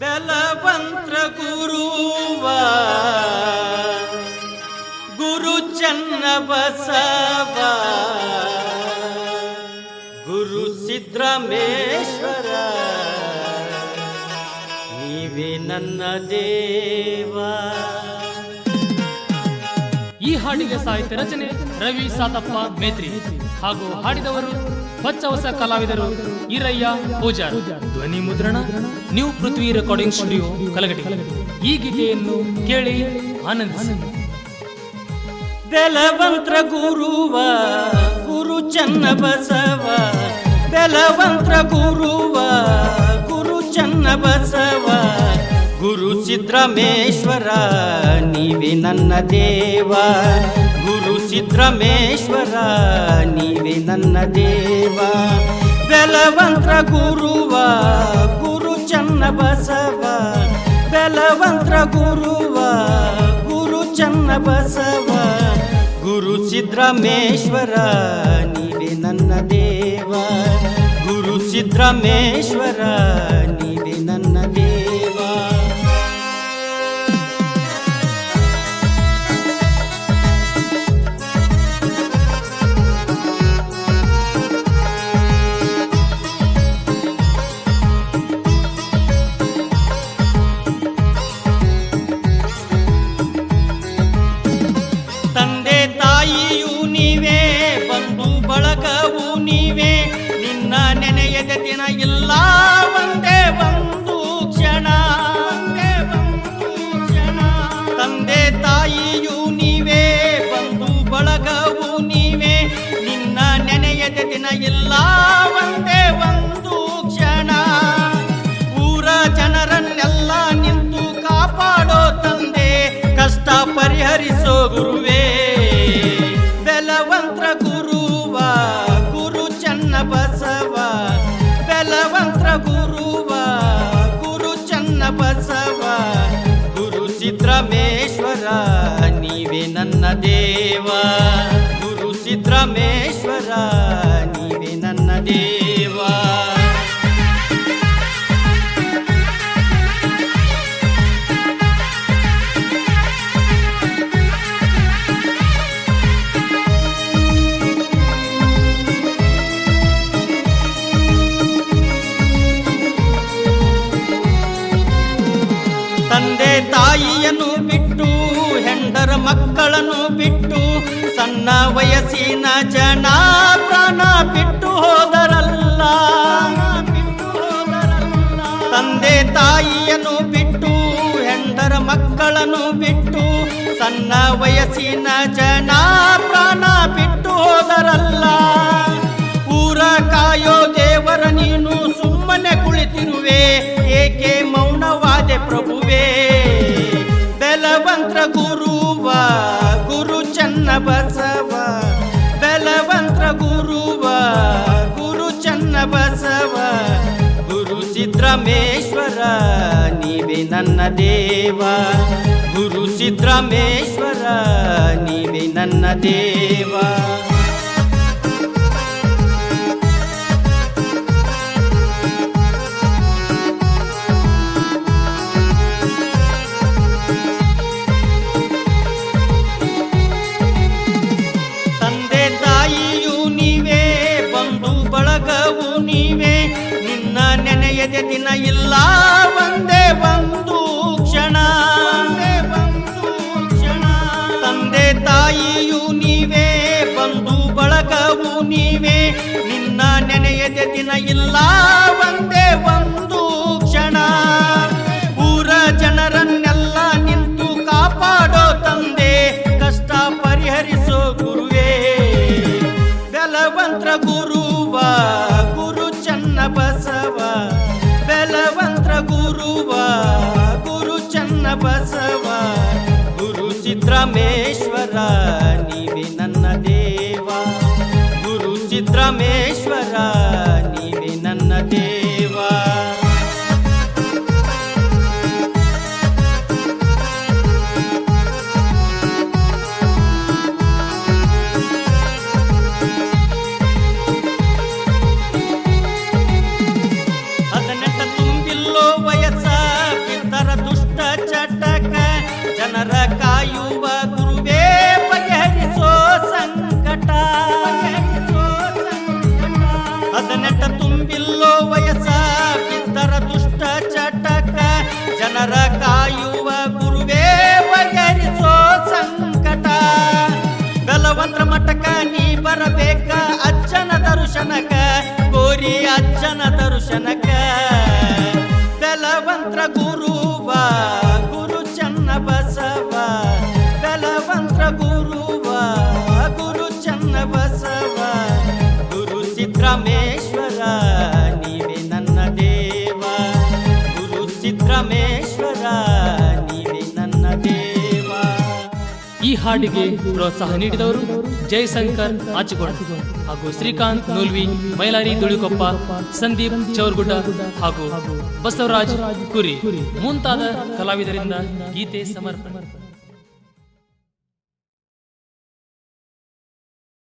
ಬೆಲವಂತ್ರ ಗುರುವ ಗುರು ಚನ್ನ ಬಸವ ಗುರು ಸಿದ್ರಮೇಶ್ವರ ನೀವೇ ನನ್ನ ದೇವ. ಈ ಹಾಡಿಗೆ ಸಾಹಿತ್ಯ ರಚನೆ ರವಿ ಸಾತಪ್ಪ ಮೇತ್ರಿ ಹಾಗೂ ಹಾಡಿದವರು ಹೊಚ್ಚ ಹೊಸ ಕಲಾವಿದರು ಈರಯ್ಯ ಪೂಜಾರ್. ಧ್ವನಿ ಮುದ್ರಣ new Prithvi recording studio Kalagati ಈ ಗೀತೆಯನ್ನು ಕೇಳಿ ಆನಂದಿಸಿ. ಬೆಲವಂತ್ರ ಗುರುವ ಗುರು ಚನ್ನ ಬಸವ ಬೆಲವಂತ್ರ ಗುರುವ ಗುರು ಚನ್ನ ಬಸವ ಗುರು ಸಿದ್ರಮೇಶ್ವರ ನೀವೇ ನನ್ನ ದೇವ. ಸಿದ್ರಾಮೇಶ್ವರ ನೀವೇ ನನ್ನ ದೇವ. ಬೆಲವಂತ್ರ ಗುರುವ ಗುರು ಚನ್ನ ಬಸವ ಬೆಲವಂತ್ರ ಗುರುವ ಗುರು ಚನ್ನ ಬಸವ ಗುರು ಸಿದ್ರಾಮೇಶ್ವರ ನೀವೇ ನನ್ನ ದೇವ. ಗುರು ಸಿದ್ರಾಮೇಶ್ವರ ದಿನ ಇಲ್ಲ ಒಂದೇ ಒಂದು ಕ್ಷಣ. ತಂದೆ ತಾಯಿಯು ನೀವೇ ಬಂದು ಬಳಗವು ನೀವೇ, ನಿನ್ನ ನೆನೆಯದ ದಿನ ಇಲ್ಲ ಒಂದೇ ಒಂದು ಕ್ಷಣ. ಊರ ಜನರನ್ನೆಲ್ಲ ನಿಂತು ಕಾಪಾಡೋ ತಂದೆ, ಕಷ್ಟ ಪರಿಹರಿಸೋ ಗುರುವೇ. ದೇವ ಮಕ್ಕಳನ್ನು ಬಿಟ್ಟು ಸಣ್ಣ ವಯಸ್ಸಿನ ಜನ ಪ್ರಾಣ ಬಿಟ್ಟು ಹೋದರಲ್ಲ. ತಂದೆ ತಾಯಿಯನ್ನು ಬಿಟ್ಟು ಹೆಂಡರ ಮಕ್ಕಳನ್ನು ಬಿಟ್ಟು ಸಣ್ಣ ವಯಸ್ಸಿನ ಜನ ಪ್ರಾಣ ಬಿಟ್ಟು ಹೋದರಲ್ಲ ಊರ ಕಾಯೋ ದೇವರ ನೀನು ಸುಮ್ಮನೆ ಕುಳಿತಿರುವೆ, ಏಕೆ ಮೌನವಾದೆ ಪ್ರಭುವೇ ಬಸವ ಗುರು ಚಿತ್ರಮೇಶ್ವರ ನೀವೇ ನನ್ನ ದೇವ. ಗುರು ಚಿತ್ರಮೇಶ್ವರ ನೀವೇ ನನ್ನ ದೇವ. ನೆನೆಯದ ದಿನ ಇಲ್ಲ ಒಂದೇ ಬಂದು ಕ್ಷಣ. ಕ್ಷಣ ತಂದೆ ತಾಯಿಯು ನೀವೇ ಬಂದು ಬಳಗವು ನೀವೇ. ನಿನ್ನ ನೆನೆಯದೆ ದಿನ ಇಲ್ಲ ಒಂದೇ ಒಂದು ಕ್ಷಣ. ಊರ ಜನರನ್ನೆಲ್ಲ ನಿಂತು ಕಾಪಾಡೋ ತಂದೆ, ಕಷ್ಟ ಪರಿಹರಿಸೋ ಗುರುವೇ. ಬೆಲವಂತ್ರ ಗುರುವ, ಗುರು ಚನ್ನ ಬಸವ. ಗುರುವ ಗುರು ಚನ್ನ ಬಸವ ಗುರು ಚಿತ್ರಮೇಶ್ವರ ನೀವೇ ನನ್ನ ದೇವ. ಮಠಕ ನೀ ಬರಬೇಕ ಅಜ್ಜನ ದರ್ಶನಕ ಕೋರಿ ಅಜ್ಜನ ದರ್ಶನಕ. ಬಲವಂತ್ರ ಗುರುವ, ಗುರು ಚನ್ನ ಬಸವ ಬಲವಂತ್ರ ಗುರುವ, ಗುರು ಚನ್ನ ಬಸವ ಗುರು ಸಿದ್ರಮೇಶ್ವರ ನೀವೇ ನನ್ನ ದೇವ. ಗುರು ಸಿದ್ರಮೇಶ್ವರ ಹಾಡಿಗೆ ಪ್ರೋತ್ಸಾಹ ನೀಡಿದವರು ಜಯಶಂಕರ್ ಆಚಗೋಡ ಹಾಗೂ ಶ್ರೀಕಾಂತ್ ನೂಲ್ವಿ, ಮೈಲಾರಿ ದುಳಿಕೊಪ್ಪ, ಸಂದೀಪ್ ಚೌರ್ಗುಡ್ಡ ಹಾಗೂ ಬಸವರಾಜ್ ಕುರಿ ಮುಂತಾದ ಕಲಾವಿದರಿಂದ ಗೀತೆ ಸಮರ್ಪಣೆ.